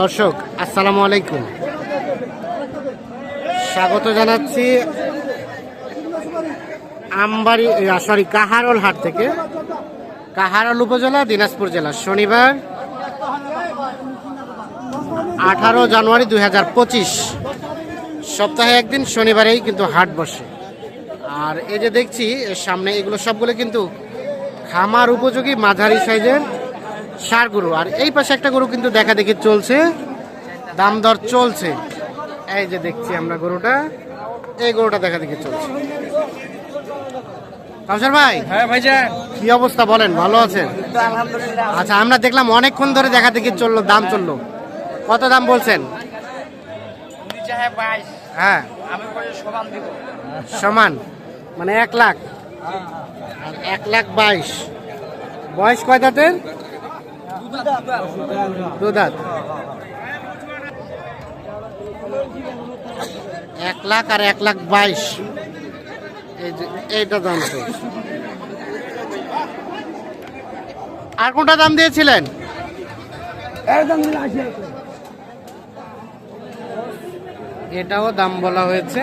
দর্শক, আসসালামু আলাইকুম। স্বাগত জানাচ্ছি আমবাড়ি সরি কাহারল হাট থেকে। কাহারল উপজেলা, দিনাজপুর জেলা। শনিবার আঠারো জানুয়ারি দুই হাজার পঁচিশ। সপ্তাহে একদিন, শনিবারেই কিন্তু হাট বসে। আর এই যে দেখছি সামনে এগুলো সবগুলো কিন্তু খামার উপযোগী মাঝারি সাইজের সার গরু। আর এই পাশে একটা গরু কিন্তু দেখা দেখি চলছে। দাম দর চলছে। এই যে দেখছি আমরা গরুটা। এই গরুটা দেখা দেখি চলছে। কাউসার ভাই হ্যাঁ ভাইজান। কি অবস্থা বলেন ভালো আছেন? আচ্ছা আমরা দেখলাম অনেকক্ষণ ধরে দেখা দেখি চলল দাম চলল। কত দাম বলছেন? বাইশ। হ্যাঁ। সমান। মানে এক লাখ। আর এক লাখ বাইশ। বয়স কয় দাঁতের? এক লাখ আর এক লাখ বাইশ। এইটা দাম তো। আর কোনটা দাম দিয়েছিলেন? এটাও দাম বলা হয়েছে।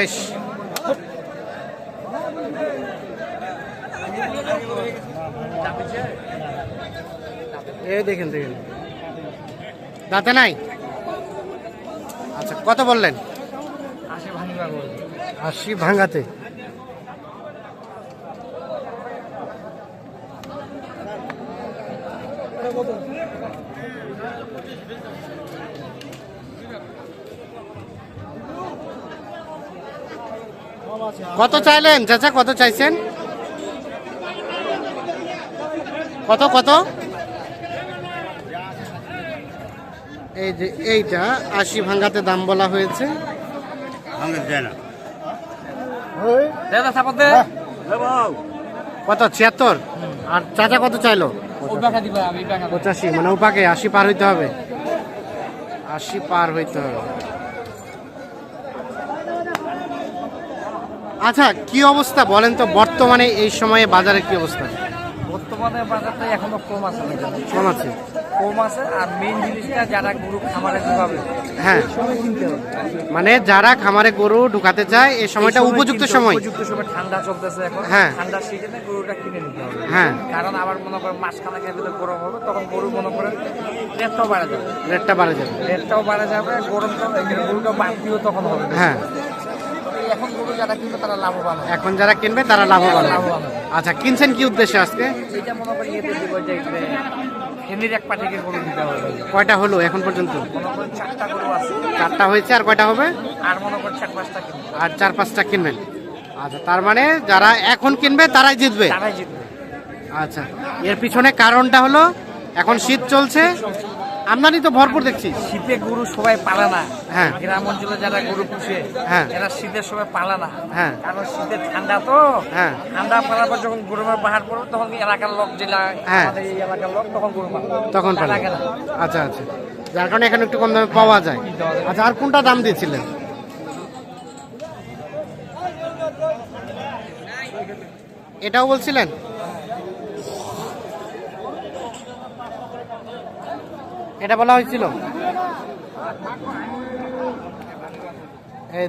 এস। এই দেখেন দেখেন। দাঁতে নাই? আচ্ছা কত বললেন? আশি ভাঙাতে। কত চাইলেন চাচা? কত চাইছেন? কত কত? এই যে এইটা আশি ভাঙাতে দাম বলা হয়েছে। কত? ছিয়াত্তর? আর চাচা কত চাইলো? পঁচাশি মানে উপাকে আশি পার হইতে হবে। আশি পার হইতে হবে। আচ্ছা কি অবস্থা বলেন তো? বর্তমানে এই সময়ে বাজারে কি অবস্থা? বর্তমানে বাজারটা এখনও কম আছে কম আছে। কম আছে আর মেইন জিনিসটা যারা গরু খামারে ঢুকাবে হ্যাঁ। মানে যারা খামারে গরু ঢুকাতে চায় এই সময়টা উপযুক্ত সময়। উপযুক্ত সময় ঠান্ডা চলতেছে এখন। হ্যাঁ। ঠান্ডার সিজনে গরুটা কিনে নিতে হবে। হ্যাঁ। কারণ আবার মনে করেন খানাকের ভিতরে গরম হবে তখন গরু মনে করেন রেটটাও বাড়া যাবে। রেটটা বাড়ে যাবে। রেটটাও বাড়া যাবে গরমটা গরুটা বাড়তিও তখন হবে। হ্যাঁ। এখন যারা কিনবে তারা লাভবান এখন যারা কিনবে তারা লাভবান লাভবান আচ্ছা কিনছেন কি উদ্দেশ্যে আজকে? এটা মনে করি ইয়েতে দিব যে ফ্যামিলির এক পাটিকে গরু দিতে হবে। কয়টা হলো এখন পর্যন্ত? চারটা গরু আছে। চারটা হয়েছে আর কয়টা হবে? আর মনে করেন চার পাঁচটা কিনবে। আর চার পাঁচটা কিনবেন। আচ্ছা তার মানে যারা এখন কিনবে তারাই জিতবে? তারাই জিতবে। আচ্ছা এর পিছনে কারণটা হলো এখন শীত চলছে। আমদানি তো ভরপুর দেখছি শীতে গরু সবাই পালা না হ্যাঁ। গ্রাম অঞ্চলে যারা গরু পুষে হ্যাঁ। এরা শীতের সময় পালা না হ্যাঁ। কারণ শীতে ঠান্ডা তো হ্যাঁ। ঠান্ডা পালার পর যখন গরমের বাহার পড়বে তখন এলাকার লোক জেলা হ্যাঁ। আমাদের এই এলাকার লোক তখন গরু তখন। আচ্ছা আচ্ছা যার কারণে এখানে একটু কম দামে পাওয়া যায় আচ্ছা আর কোনটা দাম দিয়েছিলেন এটাও বলছিলেন এটা বলা হয়েছিল।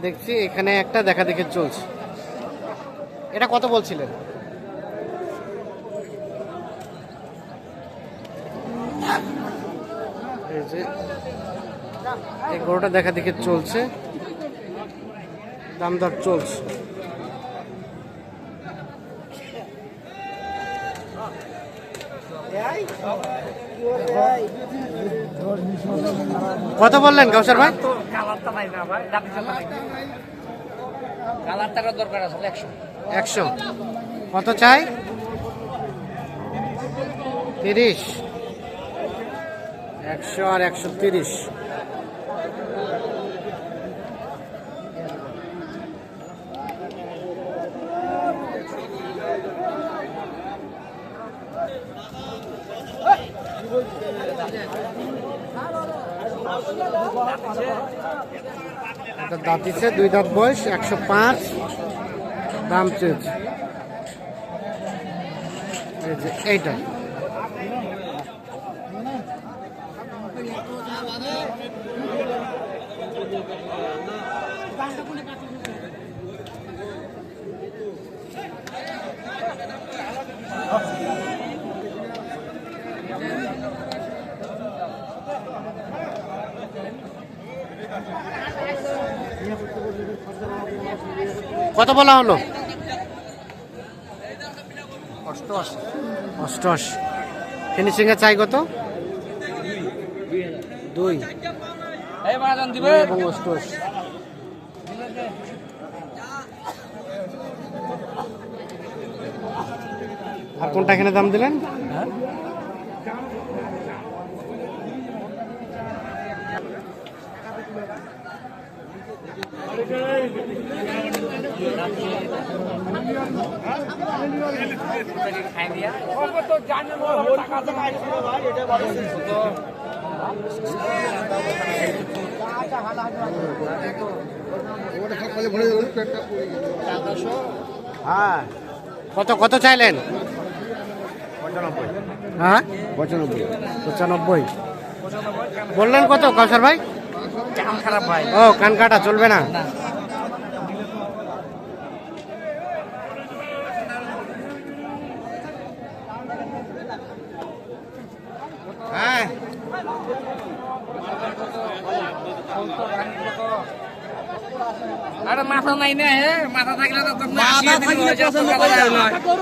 দেখছি, এখানে একটা দেখা দেখে চলছে। এটা কত বলছিলেন? এই গরুটা দেখা দেখে চলছে। দাম দর চলছে। কত বললেন কাউসার ভাই? কালারটা নাই না ভাই জাতি চাতা নাই কালারটারও দরকার আছে একশো। একশো। কত চাই? তিরিশ। একশো আর একশো তিরিশ। একটা দাঁত দিচ্ছে দুই দাঁত বয়স একশো পাঁচ। দাম চেয়েছে। এইটা। কত বলা হলো? অষ্টআশি। ফিনিশিং এ চাই কত? দুই। এই এবং অষ্টআশি। আর কোনটা এখানে দাম দিলেন? খাই হ্যাঁ। কত কত চাইলেন? হ্যাঁ? পঁচানব্বই। পঁচানব্বই। বললেন কত কাউসার ভাই? কাম খারাপ ভাই ও কান কাটা চলবে না। হ্যাঁ। আরে মাথা নাই না হে মাথা থাকলে তো এই যে লাগি সত্তর মাথা এলা কত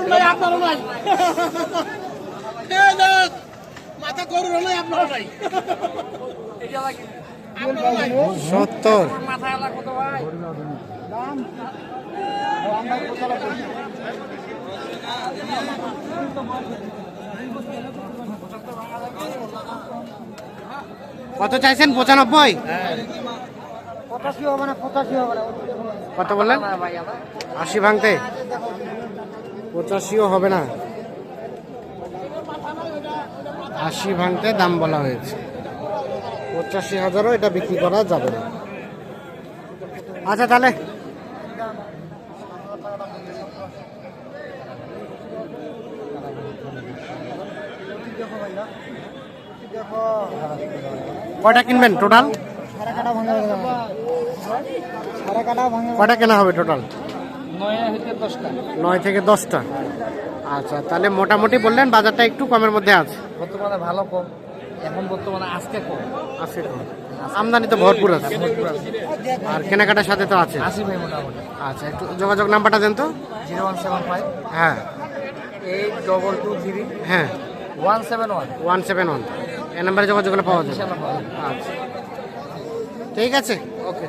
ভাই কত চাইছেন? পঁচানব্বই? কত বললেন? আশি ভাঙতে। পঁচাশিও হবে না। আশি ভাঙতে দাম বলা হয়েছে। পঁচাশি হাজারও এটা বিক্রি করা যাবে না। আচ্ছা তাহলে কয়টা কিনবেন টোটাল? কয়টা কেনা হবে টোটাল? নয় থেকে দশটা। আচ্ছা তাহলে মোটামুটি বললেন বাজারটা একটু কমের মধ্যে আছে। ভালো কম। এখন বর্তমানে আজকে কম। আজকে কম। আমদানি তো ভরপুর আছে। আর কেনাকাটার সাথে তো আছে। আসি ভাই মোটামুটি। আচ্ছা একটু যোগাযোগ নাম্বারটা দেন তো। Zero one seven five. হ্যাঁ। এইট ডবল টু থ্রি হ্যাঁ। One seven one. One seven one. এই নাম্বারে যোগাযোগ করলে পাওয়া যাবে। আচ্ছা। ঠিক আছে। ওকে।